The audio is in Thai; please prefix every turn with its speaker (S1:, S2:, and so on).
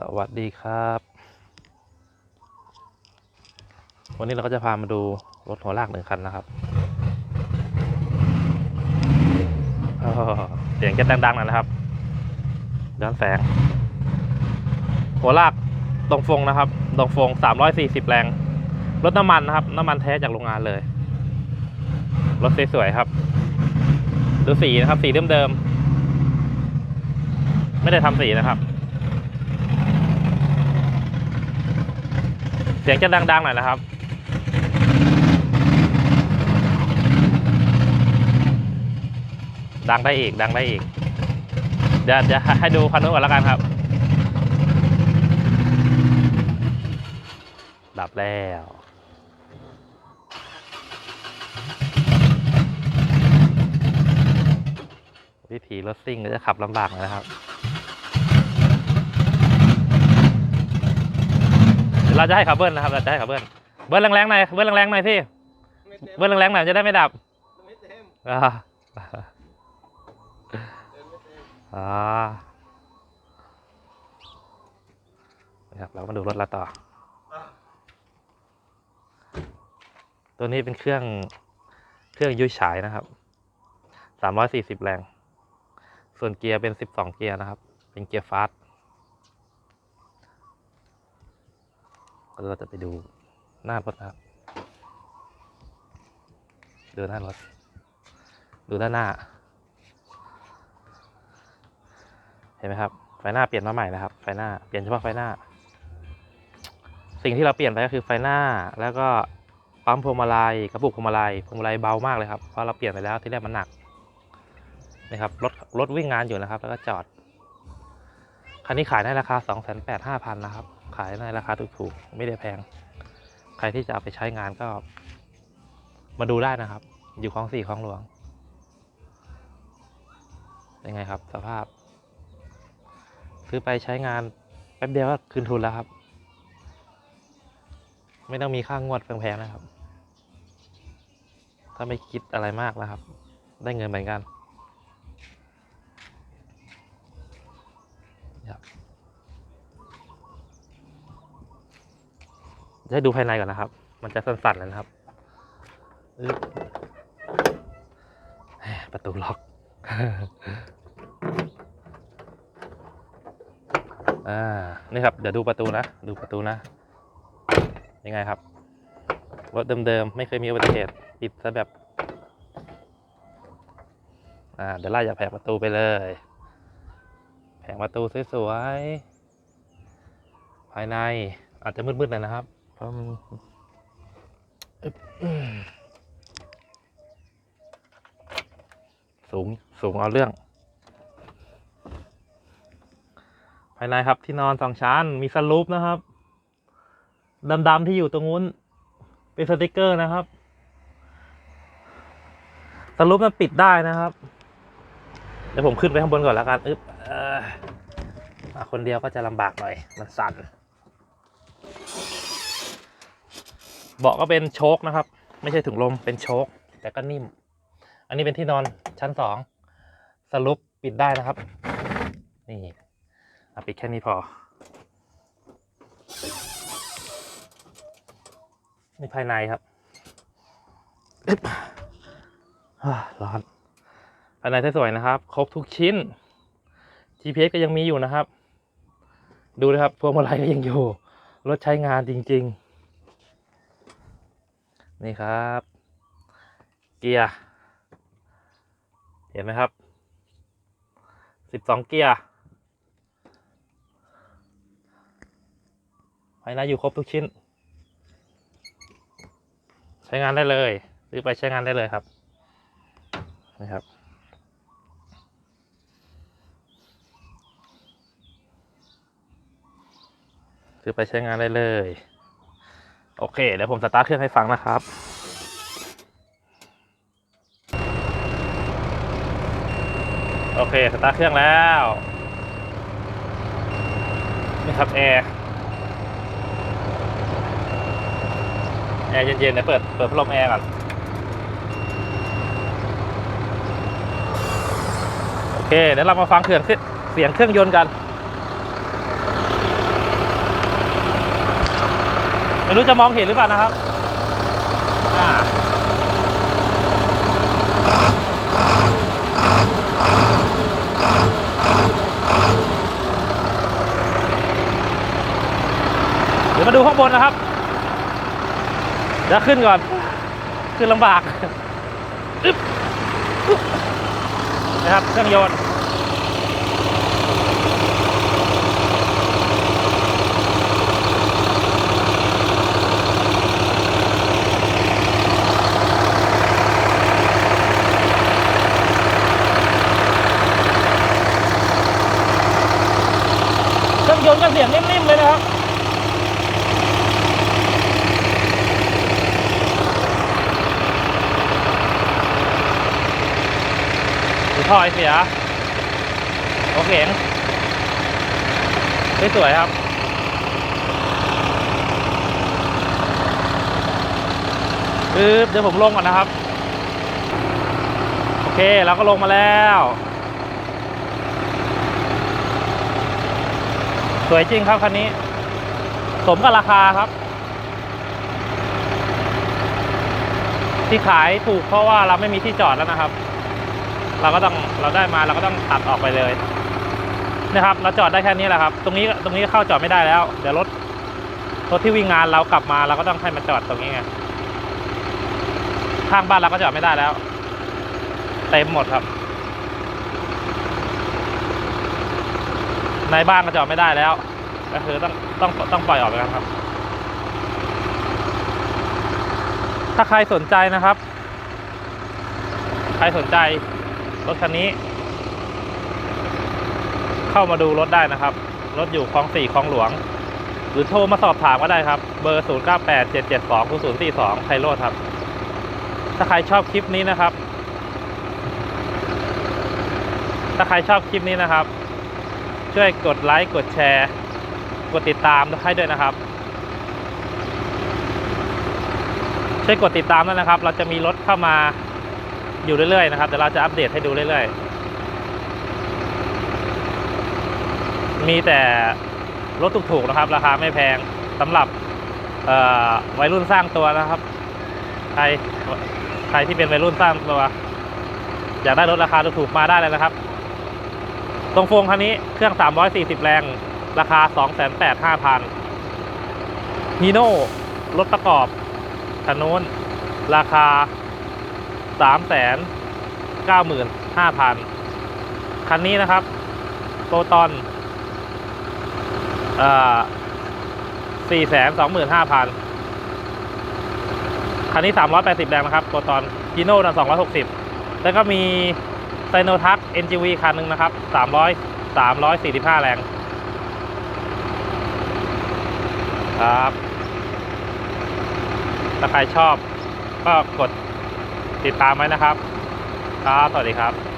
S1: สวัสดีครับ วันนี้เราก็จะพามาดูรถหัวลากหนึ่งคันนะครับเสียงจะดังๆหน่อยนะครับย้อนแสง หัวลากดงฟงนะครับดงฟง340แรง รถน้ำมันนะครับ น้ำมันแท้จากโรงงานเลย รถสวยๆครับ ดูสีนะครับ สีเดิมๆ ไม่ได้ทำสีนะครับ เสียงจะดังๆหน่อยนะครับ ดังได้อีกดังได้อีก เดี๋ยวจะให้ดูคันนู้นก่อนแล้วกันครับ ดับแล้ววิธีรถซิ่งก็จะขับลำบากนะครับ เราจะให้ขับเบิ้ลนะครับ เราจะให้ขับเบิ้ลเบิ้ลแรงๆหน่อยเบิ้ลแรงๆหน่อยพี่
S2: เบิ้
S1: ลแรงๆหน่อยจะได้ไม่ดับ
S2: ไม่เต็ม
S1: อ่าอ่าครับเรามาดูรถเราต่อ ตัวนี้เป็นเครื่องเครื่องยุ้ยฉายนะครับสามร้อยสี่สิบแรง ส่วนเกียร์เป็นสิบสองเกียร์นะครับ เป็นเกียร์ฟาสต์ เราจะไปดูหน้ารถนะครับดูหน้ารถ ดูด้านหน้า เห็นไหมครับ ไฟหน้าเปลี่ยนมาใหม่นะครับ ไฟหน้า เปลี่ยนเฉพาะไฟหน้า สิ่งที่เราเปลี่ยนไปก็คือไฟหน้า แล้วก็ปั๊มพวงมาลัย กระปุกพวงมาลัย พวงมาลัยเบามากเลยครับ เพราะเราเปลี่ยนไปแล้วที่แรกมันหนักนะครับ รถ รถวิ่งงานอยู่นะครับ แล้วก็จอด คันนี้ขายในราคา 2 8 5 0 0 0 นะครับ ขายในราคาถูกๆไม่ได้แพง ใครที่จะเอาไปใช้งานก็ มาดูได้นะครับ อยู่คลองสี่คลองหลวงยังไงครับ สภาพ ซื้อไปใช้งานแป๊บเดียวก็คืนทุนแล้วครับ ไม่ต้องมีค่างวดแพงๆนะครับ ถ้าไม่คิดอะไรมากนะครับ ได้เงินเหมือนกันครับ จะให้ดูภายในก่อนนะครับ มันจะสั่นๆเลยนะครับประตูล็อกอ่านี่ครับ เดี๋ยวดูประตูนะ ดูประตูนะ ยังไงครับ รถเดิมๆ ไม่เคยมีอุบัติเหตุปิดซะแบบ อ่า เดี๋ยวไล่จากแผงประตูไปเลย แผงประตูสวยๆ ภายในอาจจะมืดๆหน่อยนะครับามันอึ๊บอืมสูง สูงเอาเรื่อง ภายในครับที่นอนสองชั้น มีสลูปนะครับ ดำ ๆ ที่อยู่ตรงนู้น เป็นสติกเกอร์นะครับ สลูปมันปิดได้นะครับ เดี๋ยวผมขึ้นไปข้างบนก่อนแล้วกัน อึ๊บมาคนเดียวก็จะลำบากหน่อย มันสั่น เบาะก็เป็นโชคนะครับ ไม่ใช่ถุงลมเป็นโชคแต่ก็นิ่ม อันนี้เป็นที่นอนชั้นสองสลูปปิดได้นะครับ นี่ปิดแค่นี้พอนี่ภายในครับร้อนภายในสวยนะครับ ครบทุกชิ้น GPS ก็ยังมีอยู่นะครับ ดูนะครับพวงมาลัยก็ยังอยู่ รถใช้งานจริง ๆ นี่ครับ เกียร์ เห็นไหมครับสิบสองเกียร์ภายในอยู่ครบทุกชิ้น ใช้งานได้เลยซื้อไปใช้งานได้เลยครับนะครับ ซื้อไปใช้งานได้เลย โอเค เดี๋ยวผมสตาร์ทเครื่องให้ฟังนะครับโอเค สตาร์ทเครื่องแล้ว นี่ครับแอร์แอร์เย็นๆเดี๋ยวเปิดเปิดพัดลมแอร์ก่อนโอเค เดี๋ยวเรามาฟังเสียงเสียงเครื่องยนต์กัน ไม่รู้จะมองเห็นหรือเปล่านะครับเดี๋ยวมาดูข้างบนนะครับเดี๋ยวขึ้นก่อน ขึ้นลำบากนะครับเครื่องยนต์ เครื่องยนต์ก็เสียงนิ่มๆเลยนะครับ ดูท่ อไอเสียโอเคสวยครับปึ๊บเดี๋ยวผมลงก่อนนะครับ โอเคเราก็ลงมาแล้ว สวยจริงครับคันนี้ สมกับราคาครับ ที่ขายถูกเพราะว่าเราไม่มีที่จอดแล้วนะครับ เราก็ต้องเราได้มาเราก็ต้องตัดออกไปเลยนะครับเราจอดได้แค่นี้แหละครับ ตรงนี้ตรงนี้เข้าจอดไม่ได้แล้ว เดี๋ยวรถรถที่วิ่งงานเรากลับมาเราก็ต้องให้มันจอดตรงนี้ไงข้างบ้านเราก็จอดไม่ได้แล้ว เต็มหมดครับ ในบ้านก็จอดไม่ได้แล้ว ก็คือต้องต้องต้องปล่อยออกไปกันครับ ถ้าใครสนใจนะครับ ใครสนใจ รถคันนี้ เข้ามาดูรถได้นะครับ รถอยู่คลองสี่คลองหลวง หรือโทรมาสอบถามก็ได้ครับ เบอร์ 0 9 8 7 7 2 0 0 4 2ไทโรดครับ ถ้าใครชอบคลิปนี้นะครับ ถ้าใครชอบคลิปนี้นะครับ ช่วยกดไลค์กดแชร์ กดติดตามให้ด้วยนะครับช่วยกดติดตามด้วยนะครับ เราจะมีรถเข้ามา อยู่เรื่อยๆนะครับเดี๋ยวเราจะอัปเดตให้ดูเรื่อยๆ มีแต่รถถูกๆนะครับ ราคาไม่แพงสำหรับวัยรุ่นสร้างตัวนะครับ ใครใครที่เป็นวัยรุ่นสร้างตัวอยากได้รถราคาถูกๆมาได้เลยนะครับ ตรงโฟงคันนี้เครื่อง 340 แรง ราคา 285,000ฮีโน่รถประกอบคันนู้นราคา สามแสนเก้าหมื่นห้าพันคันนี้นะครับ โตตอนสี่แสนสองหมื่นห้าพันคันนี้สามร้อยแปดสิบแรงนะครับโตตอนจีโน่สองร้อยหกสิบแล้วก็มีไซโนทัคเอ็นจีวีคันหนึ่งนะครับสามร้อยสามร้อยสี่สิบห้าแรงครับถ้าใครชอบก็กด ติดตามไว้นะครับ ครับ สวัสดีครับ